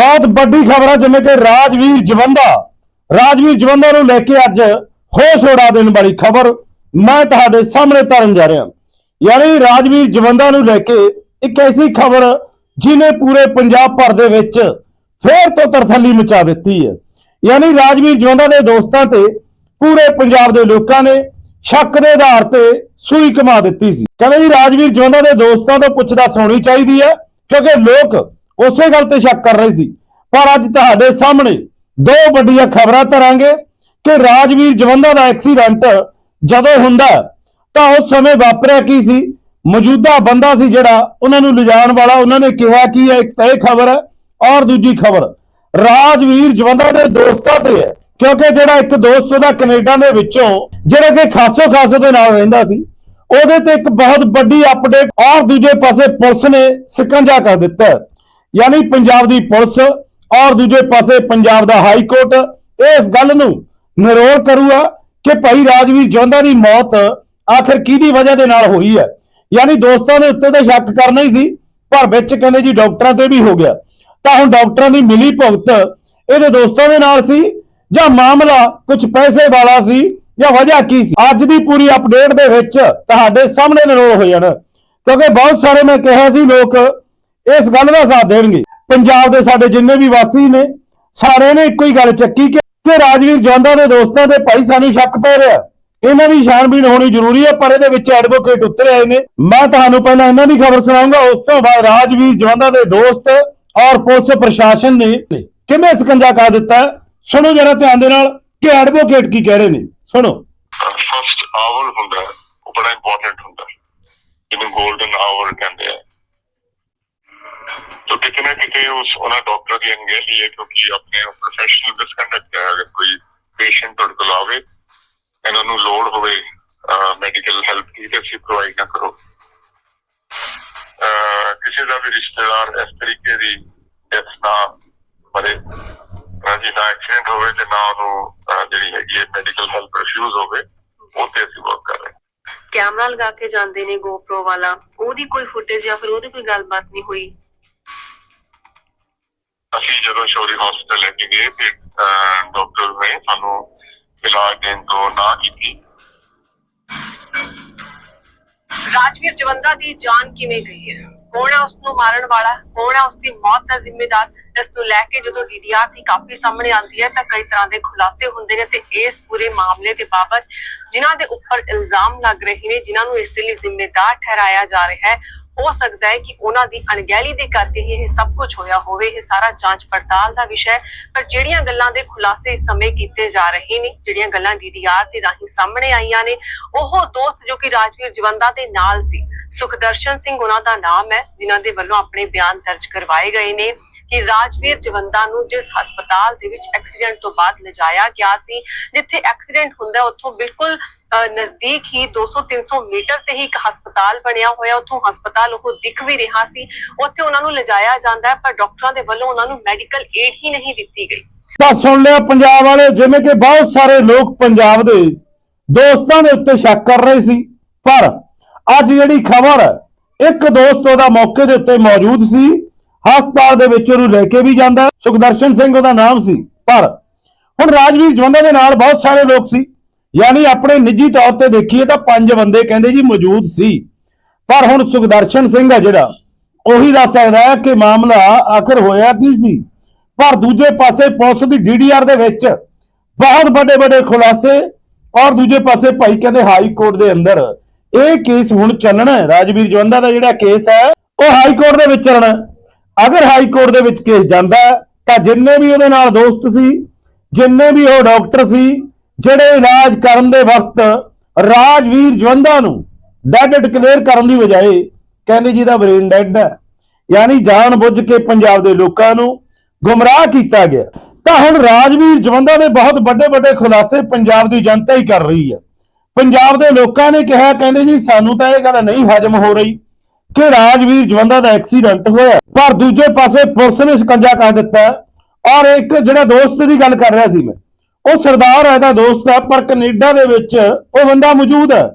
ਬਹੁਤ ਵੱਡੀ ਖਬਰ ਹੈ ਜਿਵੇਂ ਕਿ ਰਾਜਵੀਰ ਜਵੰਦਾ। ਰਾਜਵੀਰ ਜਵੰਦਾ ਨੂੰ ਲੈ ਕੇ ਅੱਜ ਹੋਸ਼ ਉਡਾ ਦੇਣ ਵਾਲੀ ਖਬਰ ਮੈਂ ਤੁਹਾਡੇ ਸਾਹਮਣੇ ਧਰਨ ਜਾ ਰਿਹਾ। ਯਾਨੀ ਰਾਜਵੀਰ ਜਵੰਦਾ ਨੂੰ ਲੈ ਕੇ ਇੱਕ ਐਸੀ ਖਬਰ ਜਿਨੇ ਪੂਰੇ ਪੰਜਾਬ ਭਰ ਦੇ ਵਿੱਚ ਫੇਰ ਤੋਂ ਤਰਥੱਲੀ ਮਚਾ ਦਿੱਤੀ ਹੈ। ਯਾਨੀ ਰਾਜਵੀਰ ਜਵੰਦਾ ਦੇ ਦੋਸਤਾਂ ਤੇ ਪੂਰੇ ਪੰਜਾਬ ਦੇ ਲੋਕਾਂ ਨੇ ਸ਼ੱਕ ਦੇ ਆਧਾਰ ਤੇ ਸੂਈ ਕਮਾ ਦਿੱਤੀ ਸੀ। ਕਹਿੰਦੇ ਜੀ, ਰਾਜਵੀਰ ਜਵੰਦਾ ਦੇ ਦੋਸਤਾਂ ਤੋਂ ਪੁੱਛਦਾ ਹੋਣੀ ਚਾਹੀਦੀ ਹੈ, ਕਿਉਂਕਿ ਲੋਕ ਉਸੇ ਗੱਲ ਤੇ ਸ਼ੱਕ ਕਰ ਰਹੇ ਸੀ। ਪਰ ਅੱਜ ਤੁਹਾਡੇ ਸਾਹਮਣੇ ਦੋ ਵੱਡੀਆਂ ਖਬਰਾਂ ਧਰਾਂਗੇ ਕਿ ਰਾਜਵੀਰ ਜਵੰਦਾ ਦਾ ਐਕਸੀਡੈਂਟ ਜਦੋਂ ਹੁੰਦਾ, ਤਾਂ ਉਸ ਸਮੇਂ ਵਾਪਰਿਆ ਕੀ ਸੀ? ਮੌਜੂਦਾ ਬੰਦਾ ਸੀ ਜਿਹੜਾ ਉਹਨਾਂ ਨੂੰ ਲਿਜਾਣ ਵਾਲਾ, ਉਹਨਾਂ ਨੇ ਕਿਹਾ ਕਿ ਇੱਕ ਤਾਂ ਇਹ ਖਬਰ ਹੈ ਔਰ ਦੂਜੀ ਖਬਰ, ਰਾਜਵੀਰ ਜਵੰਦਾ ਦੇ ਦੋਸਤਾਂ ਤੇ ਹੈ, ਕਿਉਂਕਿ ਜਿਹੜਾ ਇੱਕ ਦੋਸਤ ਉਹਦਾ ਕੈਨੇਡਾ ਦੇ ਵਿੱਚੋਂ, ਜਿਹੜਾ ਕਿ ਖਾਸੋ ਖਾਸੋ ਦੇ ਨਾਲ ਰਹਿੰਦਾ ਸੀ, ਉਹਦੇ ਤੇ ਇੱਕ ਬਹੁਤ ਵੱਡੀ ਅਪਡੇਟ ਔਰ ਦੂਜੇ ਪਾਸੇ ਪੁਲਿਸ ਨੇ ਸਿਕੰਜਾ ਕਰ ਦਿੱਤਾ। ਯਾਨੀ ਪੰਜਾਬ ਦੀ ਪੁਲਿਸ ਔਰ ਦੂਜੇ ਪਾਸੇ ਪੰਜਾਬ ਦਾ ਹਾਈ ਕੋਰਟ ਇਸ ਗੱਲ ਨੂੰ ਨਿਰੋਲ ਕਰੂਗਾ ਕਿ ਭਾਈ ਰਾਜਵੀਰ ਜਵੰਦਾ ਦੀ ਮੌਤ ਆਖਿਰ ਕਿਹਦੀ ਵਜ੍ਹਾ ਦੇ ਨਾਲ ਹੋਈ ਹੈ? ਯਾਨੀ ਦੋਸਤਾਂ ਦੇ ਉੱਤੇ ਤਾਂ ਸ਼ੱਕ ਕਰਨਾ ਹੀ ਸੀ, ਪਰ ਵਿੱਚ ਕਹਿੰਦੇ ਜੀ ਡਾਕਟਰਾਂ ਤੇ ਵੀ ਹੋ ਗਿਆ। ਤਾਂ ਹੁਣ ਡਾਕਟਰਾਂ ਦੀ ਮਿਲੀ ਭੁਗਤ ਇਹਦੇ ਦੋਸਤਾਂ ਦੇ ਨਾਲ ਸੀ ਜਾਂ ਮਾਮਲਾ ਕੁਝ ਪੈਸੇ ਵਾਲਾ ਸੀ ਜਾਂ ਵਜ੍ਹਾ ਕੀ ਸੀ? ਅੱਜ ਦੀ ਪੂਰੀ ਅਪਡੇਟ ਦੇ ਵਿੱਚ ਤੁਹਾਡੇ ਸਾਹਮਣੇ ਨਿਰੋਲ ਹੋ ਜਾਣਾ। ਕਿਉਂਕਿ ਬਹੁਤ ਸਾਰੇ ਮੈਂ ਕਿਹਾ ਸੀ ਲੋਕ ਇਸ ਗੱਲ ਦਾ ਸਾਥ ਦੇਣਗੇ। ਪੰਜਾਬ ਦੇ ਸਾਡੇ ਜਿੰਨੇ ਵੀ ਵਾਸੀ ਨੇ, ਸਾਰਿਆਂ ਨੇ ਇੱਕੋ ਹੀ ਗੱਲ ਚੱਕੀ ਕਿ ਰਾਜਵੀਰ ਜਵੰਦਾ ਦੇ ਦੋਸਤਾਂ ਦੇ ਭਾਈ ਸਾਨੂੰ ਸ਼ੱਕ ਪੈ ਰਿਹਾ। ਇਹਨਾਂ ਦੀ ਛਾਣਬੀਣ ਹੋਣੀ ਜ਼ਰੂਰੀ ਹੈ, ਪਰ ਇਹਦੇ ਵਿੱਚ ਐਡਵੋਕੇਟ ਉਤਰੇ ਆਏ ਨੇ। ਮੈਂ ਤੁਹਾਨੂੰ ਪਹਿਲਾਂ ਇਹਨਾਂ ਦੀ ਖਬਰ ਸੁਣਾਉਂਗਾ, ਉਸ ਤੋਂ ਬਾਅਦ ਰਾਜਵੀਰ ਜਵੰਦਾ ਦੇ ਦੋਸਤ ਔਰ ਪੁਲਿਸ ਪ੍ਰਸ਼ਾਸਨ ਨੇ ਕਿਵੇਂ ਸਕੰਜਾ ਕਰ ਦਿੱਤਾ ਸੁਣੋ ਜਰਾ ਧਿਆਨ ਦੇ ਨਾਲ ਕਿ ਐਡਵੋਕੇਟ ਕੀ ਕਹਿ ਰਹੇ ਨੇ। ਸੁਣੋ। ਫਸਟ ਆਵਰ ਹੁੰਦਾ, ਉਹ ਬੜਾ ਇੰਪੋਰਟੈਂਟ ਹੁੰਦਾ। ਜਿਹਨੂੰ 골ਡਨ ਆਵਰ ਕਹਿੰਦੇ ਆ। ਨਾ ਕਿਤੇ ਉਸ ਉਹਨਾਂ ਡਾਕਟਰ ਦੀ ਅਣਗਹਿਲੀ ਹੈ ਕਿਉਂਕਿ ਆਪਣੇ ਪ੍ਰੋਫੈਸ਼ਨਲ ਮਿਸਕੰਡਕਟ ਹੈ। ਅਗਰ ਕੋਈ ਪੇਸ਼ੈਂਟ ਤੁਹਾਡੇ ਕੋਲ ਆਵੇ ਇਹਨਾਂ ਨੂੰ ਲੋੜ ਹੋਵੇ ਮੈਡੀਕਲ ਹੈਲਪ ਦੀ, ਤੇ ਤੁਸੀਂ ਪ੍ਰੋਵਾਈਡ ਨਾ ਕਰੋ। ਕਿਸੇ ਦਾ ਵੀ ਰਿਸ਼ਤੇਦਾਰ ਇਸ ਤਰੀਕੇ ਦੀ ਡੈਥ ਨਾ ਮਰੇ ਰਾਜੀ ਦਾ ਐਕਸੀਡੈਂਟ ਹੋਵੇ ਤੇ ਨਾ ਉਹਨੂੰ ਜਿਹੜੀ ਹੈਗੀ ਹੈ ਮੈਡੀਕਲ ਹੈਲਪ ਰਿਫਿਊਜ਼ ਹੋਵੇ, ਉਹ ਤੇ ਅਸੀਂ ਵਰਕ ਕਰ ਰਹੇ ਕੈਮਰਾ ਲਗਾ ਕੇ ਜਾਂਦੇ ਨੇ GoPro ਵਾਲਾ। ਉਹਦੀ ਕੋਈ ਫੁਟੇਜ ਜਾਂ ਫਿਰ ਉਹਦੀ ਕੋਈ ਗੱਲਬਾਤ ਨਹੀਂ ਹੋਈ। ਜਦੋਂ ਸ਼ੌਰੀ ਹਸਪੀਟਲ ਲੈ ਕੇ ਗਏ ਤੇ ਡਾਕਟਰ ਨੇ ਸਾਨੂੰ ਇਲਾਜ ਦੇਣ ਤੋਂ ਨਾ ਕੀਤੀ। ਰਾਜਵੀਰ ਜਵੰਦਾ ਦੀ ਜਾਨ ਕਿਵੇਂ ਗਈ ਹੈ? ਕੌਣ ਹੈ ਉਸ ਨੂੰ ਮਾਰਨ ਵਾਲਾ? ਕੌਣ ਹੈ ਉਸ ਦੀ ਮੌਤ ਦਾ ਜ਼ਿੰਮੇਦਾਰ? ਇਸ ਨੂੰ ਲੈ ਕੇ ਜਦੋਂ ਡੀਡੀਆਰ ਦੀ ਕਾਪੀ ਸਾਹਮਣੇ ਆਉਂਦੀ ਹੈ, ਤਾਂ ਕਈ ਤਰ੍ਹਾਂ ਦੇ ਖੁਲਾਸੇ ਹੁੰਦੇ ਨੇ ਤੇ ਇਸ ਪੂਰੇ ਮਾਮਲੇ ਦੇ ਬਾਬਤ ਜਿਨ੍ਹਾਂ ਦੇ ਉੱਪਰ ਇਲਜ਼ਾਮ ਲੱਗ ਰਹੇ ਨੇ, ਜਿਨ੍ਹਾਂ ਨੂੰ ਇਸ ਦੇ ਲਈ ਜ਼ਿੰਮੇਦਾਰ ਠਹਿਰਾਇਆ ਜਾ ਰਿਹਾ ਹੈ ਹੋ ਸਕਦਾ ਹੈ ਕਿ ਉਹਨਾਂ ਦੀ ਅਣਗਹਿਲੀ ਦੇ ਕਰਕੇ ਹੀ ਇਹ ਸਭ ਕੁਝ ਹੋਇਆ ਹੋਵੇ, ਇਹ ਸਾਰਾ ਜਾਂਚ ਪੜਤਾਲ ਦਾ ਵਿਸ਼ਾ ਹੈ। ਪਰ ਜਿਹੜੀਆਂ ਗੱਲਾਂ ਦੇ ਖੁਲਾਸੇ ਇਸ ਸਮੇਂ ਕੀਤੇ ਜਾ ਰਹੇ ਨੇ, ਜਿਹੜੀਆਂ ਗੱਲਾਂ ਡੀਡੀਆਰ ਦੇ ਰਾਹੀਂ ਸਾਹਮਣੇ ਆਈਆਂ ਨੇ, ਉਹ ਦੋਸਤ ਜੋ ਕਿ ਰਾਜਵੀਰ ਜਵੰਦਾ ਦੇ ਨਾਲ ਸੀ, ਸੁਖਦਰਸ਼ਨ ਸਿੰਘ ਉਹਨਾਂ ਦਾ ਨਾਮ ਹੈ, ਜਿਨ੍ਹਾਂ ਦੇ ਵੱਲੋਂ ਆਪਣੇ ਬਿਆਨ ਦਰਜ ਕਰਵਾਏ ਗਏ ਨੇ। ਕਿ ਰਾਜਵੀਰ ਜਵੰਦਾ ਨੂੰ ਜਿਸ ਹਸਪਤਾਲ ਦੇ ਵਿੱਚ ਐਕਸੀਡੈਂਟ ਤੋਂ ਬਾਅਦ ਲਿਜਾਇਆ ਗਿਆ ਸੀ, ਜਿੱਥੇ ਐਕਸੀਡੈਂਟ ਹੁੰਦਾ ਉੱਥੋਂ ਬਿਲਕੁਲ ਨਜ਼ਦੀਕ ਹੀ 200-300 ਮੀਟਰ ਤੇ ਹੀ ਇੱਕ ਹਸਪਤਾਲ ਬਣਿਆ ਹੋਇਆ, ਉੱਥੋਂ ਹਸਪਤਾਲ ਉਹ ਦਿਖ ਵੀ ਰਿਹਾ ਸੀ, ਉੱਥੇ ਉਹਨਾਂ ਨੂੰ ਲਿਜਾਇਆ ਜਾਂਦਾ ਹੈ, ਪਰ ਡਾਕਟਰਾਂ ਦੇ ਵੱਲੋਂ ਉਹਨਾਂ ਨੂੰ ਮੈਡੀਕਲ ਏਡ ਹੀ ਨਹੀਂ ਦਿੱਤੀ ਗਈ। ਤਾਂ ਸੁਣ ਲਿਆ ਪੰਜਾਬ ਵਾਲੇ, ਜਿਵੇਂ ਕਿ ਬਹੁਤ ਸਾਰੇ ਲੋਕ ਪੰਜਾਬ ਦੇ ਦੋਸਤਾਂ ਦੇ ਉੱਤੇ ਸ਼ੱਕ ਕਰ ਰਹੇ ਸੀ, ਪਰ ਅੱਜ ਜਿਹੜੀ ਖਬਰ ਇੱਕ ਦੋਸਤ ਉਹਦਾ ਮੌਕੇ ਦੇ ਉੱਤੇ ਮੌਜੂਦ ਸੀ ਹਸਪਤਾਲ ਦੇ ਵਿੱਚ ਉਹਨੂੰ ਲੈ ਕੇ ਵੀ ਜਾਂਦਾ ਸੁਖਦਰਸ਼ਨ ਸਿੰਘ ਉਹਦਾ ਨਾਮ ਸੀ, ਪਰ ਹੁਣ ਰਾਜਵੀਰ ਜਵੰਦਾ ਦੇ ਨਾਲ ਬਹੁਤ ਸਾਰੇ ਲੋਕ ਸੀ। ਯਾਨੀ ਆਪਣੇ ਨਿੱਜੀ ਤੌਰ ਤੇ ਦੇਖੀਏ ਤਾਂ ਪੰਜ ਬੰਦੇ ਕਹਿੰਦੇ ਜੀ ਮੌਜੂਦ ਸੀ। ਪਰ ਹੁਣ ਸੁਖਦਰਸ਼ਨ ਸਿੰਘ ਆ ਜਿਹੜਾ, ਉਹੀ ਦੱਸ ਸਕਦਾ ਹੈ ਕਿ ਮਾਮਲਾ ਆਖਰ ਹੋਇਆ ਕੀ ਸੀ। ਪਰ ਦੂਜੇ ਪਾਸੇ ਪੁਲਿਸ ਦੀ ਡੀਡੀਆਰ ਦੇ ਵਿੱਚ ਬਹੁਤ ਵੱਡੇ ਵੱਡੇ ਖੁਲਾਸੇ ਔਰ ਦੂਜੇ ਪਾਸੇ ਭਾਈ ਕਹਿੰਦੇ ਹਾਈ ਕੋਰਟ ਦੇ ਅੰਦਰ ਇਹ ਕੇਸ ਹੁਣ ਚੱਲਣਾ ਹੈ। ਰਾਜਵੀਰ ਜਵੰਦਾ ਦਾ ਜਿਹੜਾ ਕੇਸ ਹੈ, ਉਹ ਹਾਈ ਕੋਰਟ ਦੇ ਵਿੱਚ ਚੱਲਣਾ ਅਗਰ ਹਾਈ ਕੋਰਟ ਦੇ ਵਿੱਚ ਕੇਸ ਜਾਂਦਾ ਹੈ, ਤਾਂ ਜਿੰਨੇ ਵੀ ਉਹਦੇ ਨਾਲ ਦੋਸਤ ਸੀ ਜਿੰਨੇ ਵੀ ਉਹ ਡਾਕਟਰ ਸੀ ਜਿਹੜੇ ਇਲਾਜ ਕਰਨ ਦੇ ਵਕਤ ਰਾਜਵੀਰ ਜਵੰਦਾ ਨੂੰ ਡੈਡ ਡਿਕਲੇਅਰ ਕਰਨ ਦੀ ਬਜਾਏ ਕਹਿੰਦੇ ਜੀ ਦਾ ਬ੍ਰੇਨ ਡੈਡ ਹੈ। ਯਾਨੀ ਜਾਣ ਬੁੱਝ ਕੇ ਪੰਜਾਬ ਦੇ ਲੋਕਾਂ ਨੂੰ ਗੁੰਮਰਾਹ ਕੀਤਾ ਗਿਆ। ਤਾਂ ਹੁਣ ਰਾਜਵੀਰ ਜਵੰਦਾ ਦੇ ਬਹੁਤ ਵੱਡੇ ਵੱਡੇ ਖੁਲਾਸੇ ਪੰਜਾਬ ਦੀ ਜਨਤਾ ਹੀ ਕਰ ਰਹੀ ਹੈ। ਪੰਜਾਬ ਦੇ ਲੋਕਾਂ ਨੇ ਕਿਹਾ ਕਹਿੰਦੇ ਜੀ ਸਾਨੂੰ ਤਾਂ ਇਹ ਗੱਲ ਨਹੀਂ ਹਜਮ ਹੋ ਰਹੀ। ਕਿ ਰਾਜਵੀਰ ਜਵੰਦਾ ਦਾ ਐਕਸੀਡੈਂਟ ਹੋਇਆ। ਪਰ ਦੂਜੇ ਪਾਸੇ ਪੁਲਿਸ ਨੇ ਸ਼ਿਕੰਜਾ ਕਰ ਦਿੱਤਾ ਔਰ ਇੱਕ ਜਿਹੜਾ ਦੋਸਤ ਦੀ ਗੱਲ ਕਰ ਰਿਹਾ ਸੀ ਮੈਂ, ਉਹ ਸਰਦਾਰ ਹੈ ਦਾ ਦੋਸਤ ਹੈ, ਪਰ ਕੈਨੇਡਾ ਦੇ ਵਿੱਚ ਉਹ ਬੰਦਾ ਮੌਜੂਦ ਹੈ।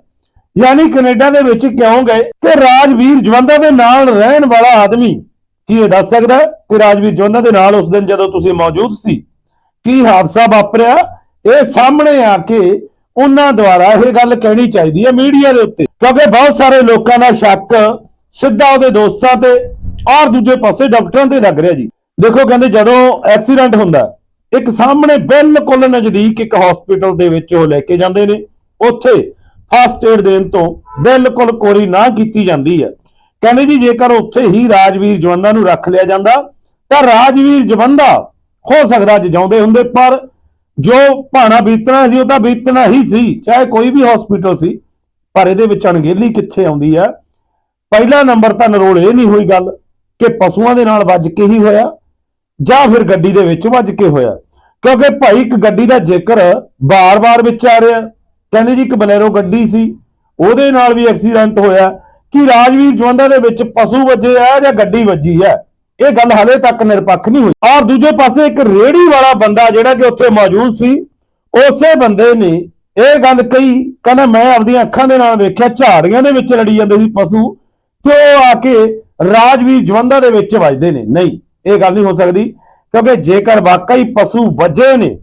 ਯਾਨੀ ਕੈਨੇਡਾ ਦੇ ਵਿੱਚ ਕਿਉਂ ਗਏ? ਕਿ ਰਾਜਵੀਰ ਜਵੰਦਾ ਦੇ ਨਾਲ ਰਹਿਣ ਵਾਲਾ ਆਦਮੀ ਕੀ ਇਹ ਦੱਸ ਸਕਦਾ ਕਿ ਰਾਜਵੀਰ ਜਵੰਦਾ ਦੇ ਨਾਲ ਉਸ ਦਿਨ ਜਦੋਂ ਤੁਸੀਂ ਮੌਜੂਦ ਸੀ, ਕੀ ਹਾਦਸਾ ਵਾਪਰਿਆ? ਇਹ ਸਾਹਮਣੇ ਆ ਕੇ ਉਹਨਾਂ ਦੁਆਰਾ ਇਹ ਗੱਲ ਕਹਿਣੀ ਚਾਹੀਦੀ ਹੈ ਮੀਡੀਆ ਦੇ ਉੱਤੇ, ਕਿਉਂਕਿ ਬਹੁਤ ਸਾਰੇ ਲੋਕਾਂ ਦਾ ਸ਼ੱਕ ਸਿੱਧਾ ਉਹਦੇ ਦੋਸਤਾਂ ਤੇ, ਔਰ ਦੂਜੇ ਪਾਸੇ ਡਾਕਟਰਾਂ ਤੇ ਲੱਗ ਰਿਹਾ ਜੀ। ਦੇਖੋ, ਕਹਿੰਦੇ ਜਦੋਂ ਐਕਸੀਡੈਂਟ ਹੁੰਦਾ ਇੱਕ ਸਾਹਮਣੇ ਬਿਲਕੁਲ ਨਜ਼ਦੀਕ ਇੱਕ ਹਸਪੀਟਲ ਦੇ ਵਿੱਚ ਉਹ ਲੈ ਕੇ ਜਾਂਦੇ ਨੇ। ਉੱਥੇ ਫਸਟ ਏਡ ਦੇਣ ਤੋਂ ਬਿਲਕੁਲ ਕੋਰੀ ਨਾ ਕੀਤੀ ਜਾਂਦੀ ਹੈ। ਕਹਿੰਦੇ ਜੀ, ਜੇਕਰ ਉੱਥੇ ਹੀ ਰਾਜਵੀਰ ਜਵੰਦਾ ਨੂੰ ਰੱਖ ਲਿਆ ਜਾਂਦਾ, ਤਾਂ ਰਾਜਵੀਰ ਜਵੰਦਾ ਹੋ ਸਕਦਾ ਅੱਜ ਜਿਉਂਦੇ ਹੁੰਦੇ, ਪਰ ਜੋ ਭਾਣਾ ਬੀਤਣਾ ਸੀ, ਉਹ ਤਾਂ ਬੀਤਣਾ ਹੀ ਸੀ, ਚਾਹੇ ਕੋਈ ਵੀ ਹਸਪੀਟਲ ਸੀ, ਪਰ ਇਹਦੇ ਵਿੱਚ ਅਣਗਹਿਲੀ ਕਿੱਥੇ ਆਉਂਦੀ ਹੈ? ਪਹਿਲਾ ਨੰਬਰ ਤਾਂ ਨਰੋਲ ਇਹ ਨਹੀਂ ਹੋਈ ਗੱਲ ਕਿ ਪਸ਼ੂਆਂ ਦੇ ਨਾਲ ਵੱਜ ਕੇ ਹੀ ਹੋਇਆ ਜਾਂ ਫਿਰ ਗੱਡੀ ਦੇ ਵਿੱਚ ਵੱਜ ਕੇ ਹੋਇਆ। ਕਿਉਂਕਿ ਭਾਈ ਇੱਕ ਗੱਡੀ ਦਾ ਜ਼ਿਕਰ ਬਾਰ-ਬਾਰ ਵਿੱਚ ਆ ਰਿਹਾ, ਕਹਿੰਦੇ ਜੀ ਇੱਕ ਬਲੈਰੋ ਗੱਡੀ ਸੀ, ਉਹਦੇ ਨਾਲ ਵੀ ਐਕਸੀਡੈਂਟ ਹੋਇਆ, ਕਿ ਰਾਜਵੀਰ ਜਵੰਦਾ ਦੇ ਵਿੱਚ ਪਸ਼ੂ ਵੱਜੇ ਆ ਜਾਂ ਗੱਡੀ ਵੱਜੀ ਆ? ਇਹ ਗੱਲ ਹਲੇ ਤੱਕ ਨਿਰਪੱਖ ਨਹੀਂ ਹੋਈ। ਔਰ ਦੂਜੇ ਪਾਸੇ ਇੱਕ ਰੇੜੀ ਵਾਲਾ ਬੰਦਾ ਜਿਹੜਾ ਕਿ ਉੱਥੇ ਮੌਜੂਦ ਸੀ, ਉਸੇ ਬੰਦੇ ਨੇ ਇਹ ਗੱਲ ਕਹੀ, ਕਹਿੰਦਾ ਮੈਂ ਆਪਣੀਆਂ ਅੱਖਾਂ ਦੇ ਨਾਲ ਵੇਖਿਆ, ਝਾੜੀਆਂ ਦੇ ਵਿੱਚ ਲੜੀ ਜਾਂਦੇ ਸੀ ਪਸ਼ੂ। ਤੇ ਉਹ ਆ ਕੇ ਰਾਜਵੀਰ ਜਵੰਦਾ ਦੇ ਵਿੱਚ ਵੱਜਦੇ ਨੇ? ਨਹੀਂ, ਇਹ ਗੱਲ ਨਹੀਂ ਹੋ ਸਕਦੀ, ਕਿਉਂਕਿ ਜੇਕਰ ਵਾਕਈ ਪਸ਼ੂ ਵੱਜੇ ਨੇ,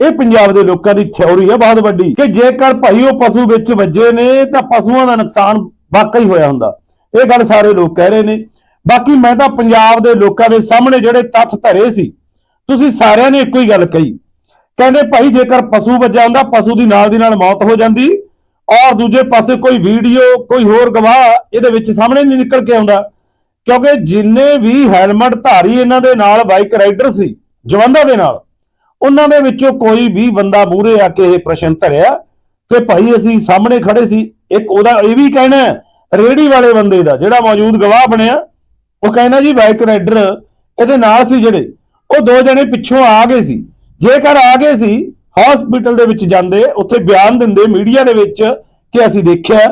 ਇਹ ਪੰਜਾਬ ਦੇ ਲੋਕਾਂ ਦੀ ਥਿਉਰੀ ਹੈ ਬਹੁਤ ਵੱਡੀ, ਕਿ ਜੇਕਰ ਭਾਈ ਉਹ ਪਸ਼ੂ ਵਿੱਚ ਵੱਜੇ ਨੇ, ਤਾਂ ਪਸ਼ੂਆਂ ਦਾ ਨੁਕਸਾਨ ਵਾਕਈ ਹੋਇਆ ਹੁੰਦਾ। ਇਹ ਗੱਲ ਸਾਰੇ ਲੋਕ ਕਹਿ ਰਹੇ ਨੇ। ਬਾਕੀ ਮੈਂ ਤਾਂ ਪੰਜਾਬ ਦੇ ਲੋਕਾਂ ਦੇ ਸਾਹਮਣੇ ਜਿਹੜੇ ਤੱਥ ਧਰੇ ਸੀ, ਤੁਸੀਂ ਸਾਰਿਆਂ ਨੇ ਇੱਕੋ ਹੀ ਗੱਲ ਕਹੀ। ਕਹਿੰਦੇ ਭਾਈ ਜੇਕਰ ਪਸ਼ੂ ਵੱਜਿਆ ਹੁੰਦਾ, ਪਸ਼ੂ ਦੀ ਨਾਲ ਦੀ ਨਾਲ ਮੌਤ ਹੋ ਜਾਂਦੀ ਔਰ ਦੂਜੇ ਪਾਸੇ ਕੋਈ ਵੀਡੀਓ ਕੋਈ ਹੋਰ ਗਵਾਹ ਇਹਦੇ ਵਿੱਚ ਸਾਹਮਣੇ ਨਹੀਂ ਨਿਕਲ ਕੇ ਆਉਂਦਾ। ਕਿਉਂਕਿ ਜਿੰਨੇ ਵੀ ਹੈਲਮਟ ਧਾਰੀ ਇਹਨਾਂ ਦੇ ਨਾਲ ਬਾਈਕ ਰਾਈਡਰ ਸੀ ਜਵੰਦਾ ਦੇ ਨਾਲ ਉਹਨਾਂ ਦੇ ਵਿੱਚੋਂ ਕੋਈ ਵੀ ਬੰਦਾ ਮੂਹਰੇ ਆ ਕੇ ਇਹ ਪ੍ਰਸ਼ਨ ਧਰਿਆ ਕਿ ਭਾਈ ਅਸੀਂ ਸਾਹਮਣੇ ਖੜੇ ਸੀ ਇੱਕ ਉਹਦਾ ਇਹ ਵੀ ਕਹਿਣਾ ਹੈ, ਰੇਹੜੀ ਵਾਲੇ ਬੰਦੇ ਦਾ ਜਿਹੜਾ ਮੌਜੂਦ ਗਵਾਹ ਬਣਿਆ ਉਹ ਕਹਿੰਦਾ ਜੀ ਬਾਈਕ ਰਾਈਡਰ ਇਹਦੇ ਨਾਲ ਸੀ ਜਿਹੜੇ ਉਹ ਦੋ ਜਣੇ ਪਿੱਛੋਂ ਆ ਗਏ ਸੀ। ਜੇਕਰ ਆ ਗਏ ਸੀ ਹਸਪੀਟਲ ਦੇ ਵਿੱਚ ਜਾਂਦੇ, ਉੱਥੇ ਬਿਆਨ ਦਿੰਦੇ, ਮੀਡੀਆ ਦੇ ਵਿੱਚ ਕਿ ਅਸੀਂ ਦੇਖਿਆ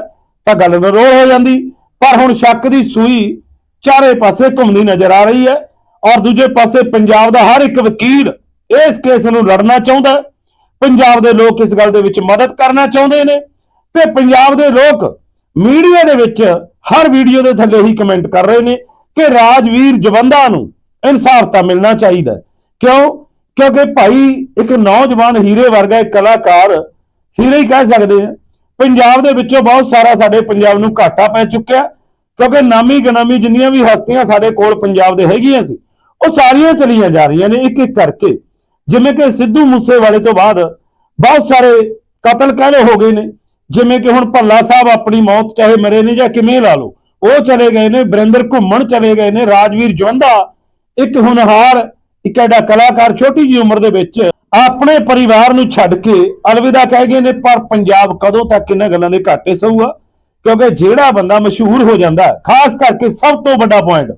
ਤਾਂ ਗੱਲ ਨਰੋਲ ਹੋ ਜਾਂਦੀ। ਪਰ ਹੁਣ ਸ਼ੱਕ ਦੀ ਸੂਈ ਚਾਰੇ ਪਾਸੇ ਘੁੰਮਦੀ ਨਜ਼ਰ ਆ ਰਹੀ ਹੈ ਔਰ ਦੂਜੇ ਪਾਸੇ ਪੰਜਾਬ ਦਾ ਹਰ ਇੱਕ ਵਕੀਲ ਇਸ ਕੇਸ ਨੂੰ ਲੜਨਾ ਚਾਹੁੰਦਾ ਪੰਜਾਬ ਦੇ ਲੋਕ ਇਸ ਗੱਲ ਦੇ ਵਿੱਚ ਮਦਦ ਕਰਨਾ ਚਾਹੁੰਦੇ ਨੇ ਤੇ ਪੰਜਾਬ ਦੇ ਲੋਕ ਮੀਡੀਆ ਦੇ ਵਿੱਚ ਹਰ ਵੀਡੀਓ ਦੇ ਥੱਲੇ ਹੀ ਕਮੈਂਟ ਕਰ ਰਹੇ ਨੇ ਕਿ ਰਾਜਵੀਰ ਜਵੰਦਾ ਨੂੰ ਇਨਸਾਫ ਤਾਂ ਮਿਲਣਾ ਚਾਹੀਦਾ ਕਿਉਂ? ਕਿਉਂਕਿ ਭਾਈ ਇੱਕ ਨੌਜਵਾਨ ਹੀਰੇ ਵਰਗਾ ਇੱਕ ਕਲਾਕਾਰ ਹੀਰੇ ਹੀ ਕਹਿ ਸਕਦੇ ਆ। ਪੰਜਾਬ ਦੇ ਵਿੱਚੋਂ ਬਹੁਤ ਸਾਰਾ ਸਾਡੇ ਪੰਜਾਬ ਨੂੰ ਘਾਟਾ ਪੈ ਚੁੱਕਿਆ। ਕਿਉਂਕਿ ਨਾਮੀ ਗਨਾਮੀ ਜਿੰਨੀਆਂ ਵੀ ਹਸਤੀਆਂ ਸਾਡੇ ਕੋਲ ਪੰਜਾਬ ਦੇ ਹੈਗੀਆਂ ਸੀ, ਉਹ ਸਾਰੀਆਂ ਚਲੀਆਂ ਜਾ ਰਹੀਆਂ ਨੇ ਇੱਕ ਇੱਕ ਕਰਕੇ। ਜਿਵੇਂ ਕਿ ਸਿੱਧੂ ਮੂਸੇਵਾਲੇ ਤੋਂ ਬਾਅਦ ਬਹੁਤ ਸਾਰੇ ਕਤਲ ਕਹਿਲੇ ਹੋ ਗਏ ਨੇ। ਜਿਵੇਂ ਕਿ ਹੁਣ ਭੱਲਾ ਸਾਹਿਬ ਆਪਣੀ ਮੌਤ ਚਾਹੇ ਮਰੇ ਨੇ ਜਾਂ ਕਿਵੇਂ ਲਾ ਲਓ, ਉਹ ਚਲੇ ਗਏ ਨੇ। ਬਰਿੰਦਰ ਘੁੰਮਣ ਚਲੇ ਗਏ ਨੇ। ਰਾਜਵੀਰ ਜਵੰਦਾ ਇੱਕ ਹੁਨਹਾਰ ਇੱਕ ਐਡਾ ਕਲਾਕਾਰ ਛੋਟੀ ਜੀ ਉਮਰ ਦੇ ਵਿੱਚ ਆਪਣੇ ਪਰਿਵਾਰ ਨੂੰ ਛੱਡ ਕੇ ਅਲਵਿਦਾ ਕਹਿ ਗਏ ਨੇ, ਪਰ ਪੰਜਾਬ ਕਦੋਂ ਤੱਕ ਇਹਨਾਂ ਗੱਲਾਂ ਦੇ ਘਾਟੇ ਸਹੂਗਾ? ਕਿਉਂਕਿ ਜਿਹੜਾ ਬੰਦਾ ਮਸ਼ਹੂਰ ਹੋ ਜਾਂਦਾ ਖਾਸ ਕਰਕੇ ਸਭ ਤੋਂ ਵੱਡਾ ਪੁਆਇੰਟ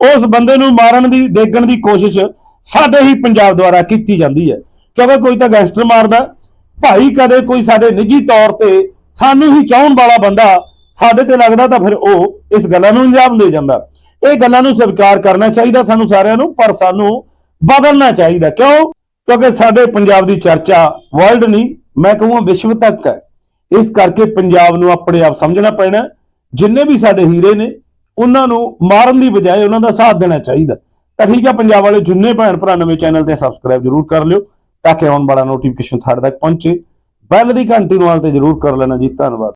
ਉਸ ਬੰਦੇ ਨੂੰ ਮਾਰਨ ਦੀ ਡੇਗਣ ਦੀ ਕੋਸ਼ਿਸ਼ ਸਾਡੇ ਹੀ ਪੰਜਾਬ ਦੁਆਰਾ ਕੀਤੀ ਜਾਂਦੀ ਹੈ। ਕਿਉਂਕਿ ਕੋਈ ਤਾਂ ਗੈਂਗਸਟਰ ਮਾਰਦਾ, ਭਾਈ ਕਦੇ ਕੋਈ ਸਾਡੇ ਨਿੱਜੀ ਤੌਰ ਤੇ ਸਾਨੂੰ ਹੀ ਚਾਹਣ ਵਾਲਾ ਬੰਦਾ ਸਾਡੇ ਤੇ ਲੱਗਦਾ ਤਾਂ ਫਿਰ ਉਹ ਇਸ ਗੱਲਾਂ ਨੂੰ ਅੰਜਾਮ ਦੇ ਜਾਂਦਾ। ਇਹ ਗੱਲਾਂ ਨੂੰ ਸਵੀਕਾਰ ਕਰਨਾ ਚਾਹੀਦਾ ਸਾਨੂੰ ਸਾਰਿਆਂ ਨੂੰ, ਪਰ ਸਾਨੂੰ ਬਦਲਣਾ ਚਾਹੀਦਾ। ਕਿਉਂ? ਕਿਉਂਕਿ ਸਾਡੇ ਪੰਜਾਬ ਦੀ ਚਰਚਾ ਵਰਲਡ ਨਹੀਂ, ਮੈਂ ਕਹੂੰਗਾ ਵਿਸ਼ਵ ਤੱਕ ਹੈ। ਇਸ ਕਰਕੇ ਪੰਜਾਬ ਨੂੰ ਆਪਣੇ ਆਪ ਸਮਝਣਾ ਪੈਣਾ। ਜਿੰਨੇ ਵੀ ਸਾਡੇ ਹੀਰੇ ਨੇ, ਉਹਨਾਂ ਨੂੰ ਮਾਰਨ ਦੀ ਬਜਾਏ ਉਹਨਾਂ ਦਾ ਸਾਥ ਦੇਣਾ ਚਾਹੀਦਾ। ਤਾਂ ਠੀਕ ਹੈ, ਪੰਜਾਬ ਵਾਲੇ ਜਿੰਨੇ ਭੈਣ ਭਰਾ ਨਵੇਂ ਚੈਨਲ ਤੇ ਸਬਸਕ੍ਰਾਈਬ ਜਰੂਰ ਕਰ ਲਿਓ, ਤਾਂ ਕਿ ਆਉਣ ਵਾਲਾ ਨੋਟੀਫਿਕੇਸ਼ਨ ਤੁਹਾਡੇ ਤੱਕ ਪਹੁੰਚੇ। ਬੈਲ ਦੀ ਘੰਟੀ ਨੂੰ ਆਲ ਤੇ ਜਰੂਰ ਕਰ ਲੈਣਾ ਜੀ। ਧੰਨਵਾਦ।